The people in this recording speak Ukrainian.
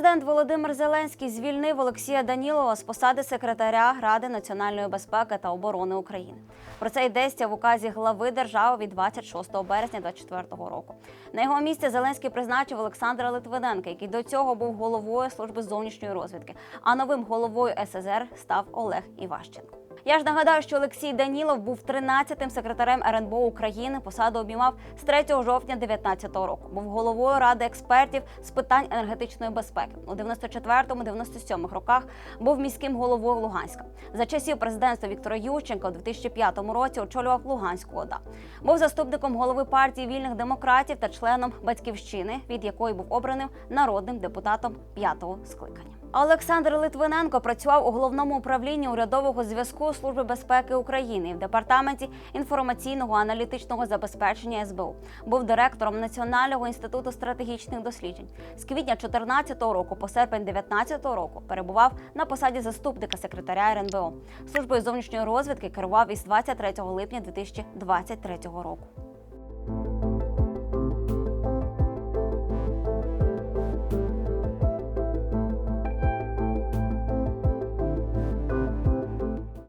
Президент Володимир Зеленський звільнив Олексія Данілова з посади секретаря Ради національної безпеки та оборони України. Про це йдеться в указі глави держави від 26 березня 2024 року. На його місці Зеленський призначив Олександра Литвиненка, який до цього був головою служби зовнішньої розвідки. А новим головою СССР став Олег Іващенко. Я ж нагадаю, що Олексій Данілов був 13-тим секретарем РНБО України. Посаду обіймав з 3 жовтня 2019 року. Був головою ради експертів з питань енергетичної безпеки. У 94-97 роках був міським головою Луганська. За часів президентства Віктора Ющенка у 2005 році очолював Луганську ОДА. Був заступником голови партії вільних демократів та членом батьківщини, від якої був обраним народним депутатом п'ятого скликання. Олександр Литвиненко працював у головному управлінні урядового зв'язку Служби безпеки України в департаменті інформаційного аналітичного забезпечення СБУ. Був директором Національного інституту стратегічних досліджень. З квітня 2014 року по серпень 2019 року перебував на посаді заступника секретаря РНБО. Службою зовнішньої розвідки керував із 23 липня 2023 року.